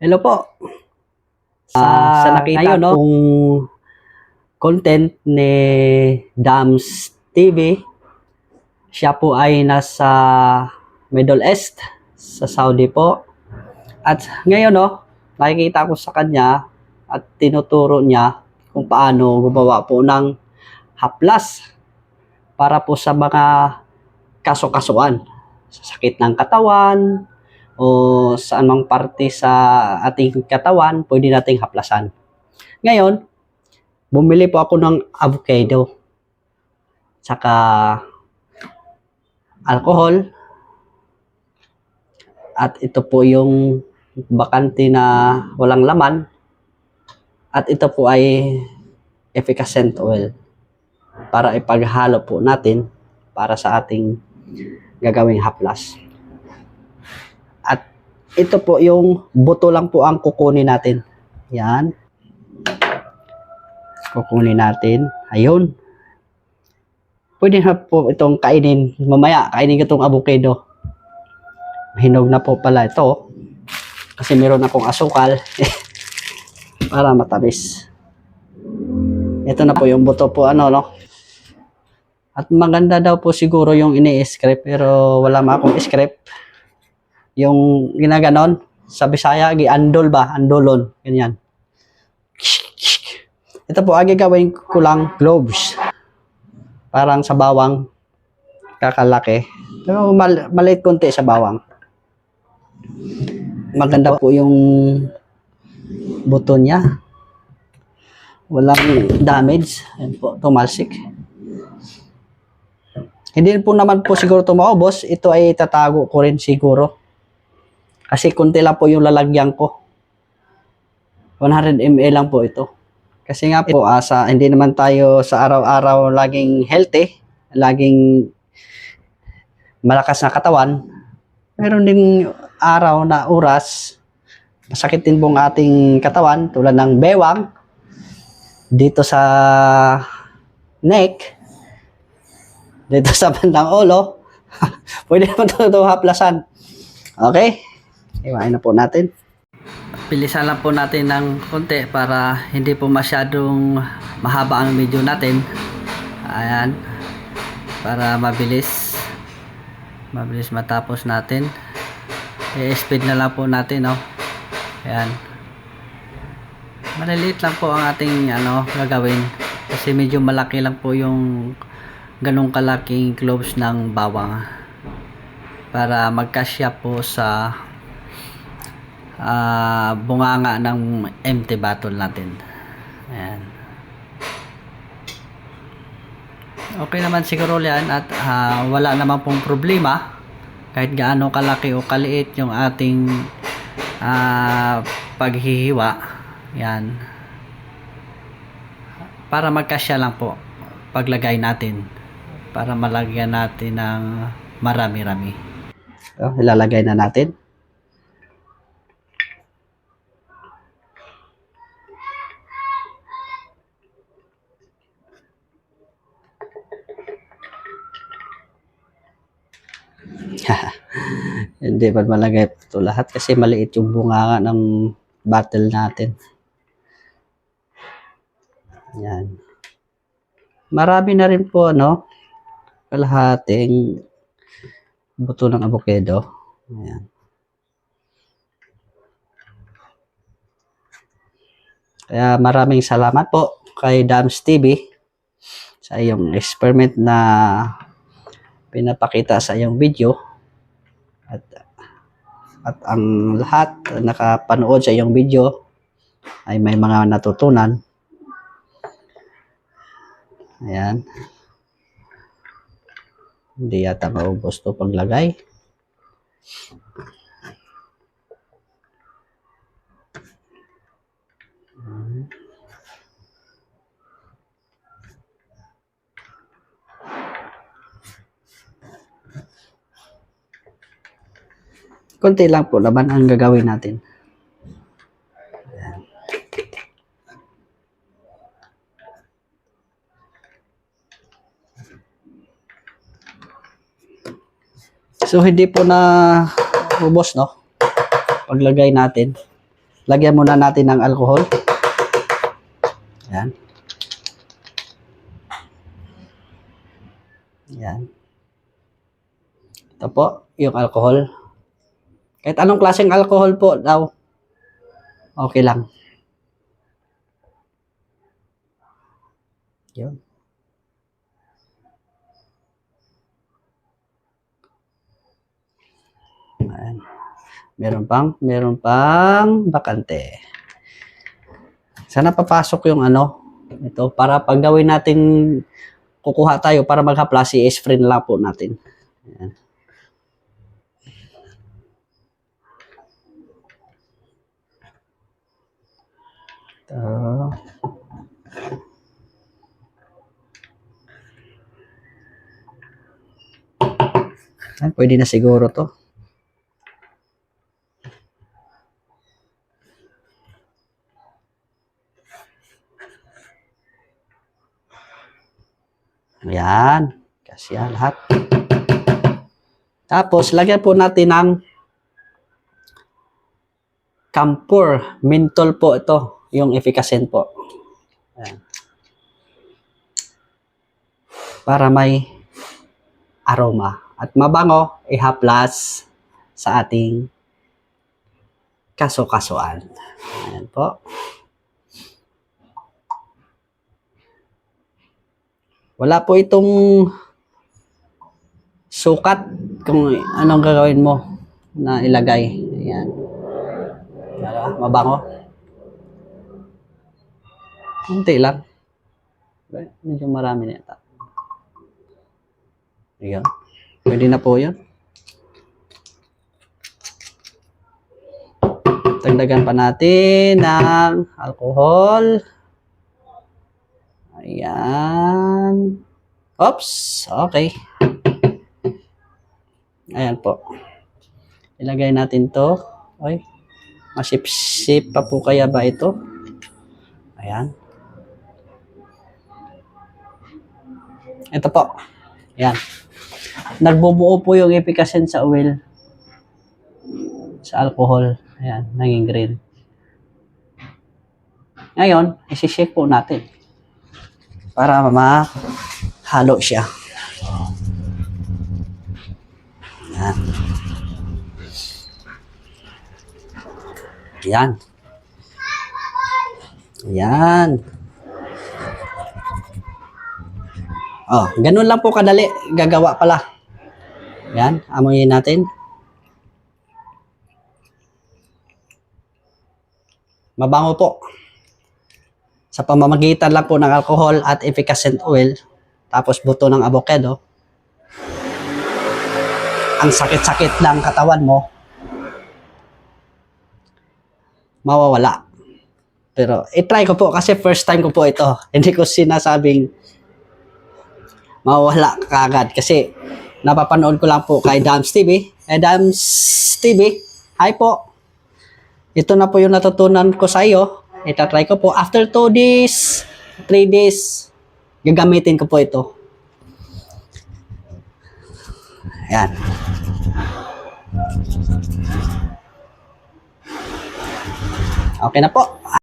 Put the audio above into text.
Hello po. Sa, Ah, sa nakita ngayon, no? kong content ni Dams TV, siya po ay nasa Middle East, sa Saudi po. At ngayon, no, nakikita ko sa kanya at tinuturo niya kung paano gumawa po ng haplas para po sa mga kaso-kasuan. Sa sakit ng katawan, o sa anumang parte sa ating katawan, pwede nating haplasan. Ngayon, bumili po ako ng avocado. Tsaka alcohol. At ito po yung bakante na walang laman. At ito po ay efficacent oil para ipaghalo po natin para sa ating gagawing haplas. At ito po yung buto lang po ang kukunin natin. Yan. Kukunin natin. Ayun. Pwede na po itong kainin. Mamaya, kainin ko itong avocado. Hinog na po pala ito. Kasi meron akong asukal. para matamis. Ito na po yung buto po ano no. At maganda daw po siguro yung ini-script pero wala ma akong script yung ginaganon sa Bisaya giandol ba? Andolon ganyan. Ito po agi gawin ko lang gloves. Parang sa bawang kakalaki. Pero mal maliit konti sa bawang. Maganda po yung buto niya. Walang damage. Ayan po tumalsik. Hindi po naman po siguro ito maubos ito ay tatago ko rin siguro kasi konti lang po yung lalagyan ko. 100 ml lang po ito. Kasi nga po, ah, sa, hindi naman tayo sa araw-araw laging healthy, laging malakas na katawan. Meron ding araw na oras, masakit din pong ating katawan, tulad ng bewang, dito sa neck, dito sa bandang ulo, pwede naman ito haplasan. Okay? Iwain na po natin. Pilisan lang po natin ng konti para hindi po masyadong mahaba ang video natin. Ayan. Para mabilis. Mabilis matapos natin. I-speed na lang po natin, no? Ayan. Maliliit lang po ang ating ano, gagawin. Kasi medyo malaki lang po yung ganong kalaking cloves ng bawang. Para magkasya po sa ah bunganga ng empty bottle natin. Ayan. Okay naman siguro yan at ah, wala naman pong problema kahit gaano kalaki o kaliit yung ating ah, paghihiwa. Yan. Para magkasya lang po paglagay natin para malagyan natin ng marami-rami. So, ilalagay na natin. Hindi pa malagay ito lahat kasi maliit yung bunganga ng battle natin. Yan. Marami na rin po, ano, kalahating buto ng avocado. Ayan. Kaya maraming salamat po kay Dams TV sa iyong experiment na pinapakita sa iyong video at at ang lahat na nakapanood sa iyong video ay may mga natutunan. Ayan. Hindi yata maubos to paglagay. Konti lang po laban ang gagawin natin. So hindi po na ubos no. Paglagay natin. lagyan muna natin ng alcohol. Yan. Yan. Ito po, yung alcohol. Kahit anong klaseng alcohol po daw, okay lang. Yun. Ayan. Meron pang, meron pang bakante. Sana papasok yung ano, ito, para pag gawin natin, kukuha tayo para maghapla, si S-friend lang po natin. Ayan. Ito. Ay, pwede na siguro to. Ayan. Kasi yan lahat. Tapos, lagyan po natin ng Campur. Mentol po ito. Yung efficacy po. Ayan. Para may aroma. At mabango, ihaplas sa ating kaso-kasuan. Ayan po. Wala po itong sukat kung anong gagawin mo na ilagay. Ayan. Mabango. Kunti lang. Medyo marami na yata. Ayan. Pwede na po yun. Dagdagan pa natin ng alcohol. Ayan. Oops. Okay. Ayan po. Ilagay natin to. Oy. Masip-sip pa po kaya ba ito? Ayan. Ito po. Ayan. Nagbubuo po yung efficacy sa oil. Sa alcohol. Ayan. Naging green. Ngayon, isi-shake po natin para mahalo siya. Yan. Yan. Yan. Oh, ganun lang po kadali. Gagawa pala. Yan, amoyin natin. Mabango po sa pamamagitan lang po ng alcohol at efficacent oil, tapos buto ng avocado, ang sakit-sakit ng katawan mo, mawawala. Pero, itry ko po kasi first time ko po ito. Hindi ko sinasabing mawawala kagad kasi napapanood ko lang po kay Dams TV. Eh, Dams TV, hi po. Ito na po yung natutunan ko sa iyo itatry ko po. After 2 days, 3 days, gagamitin ko po ito. Ayan. Okay na po.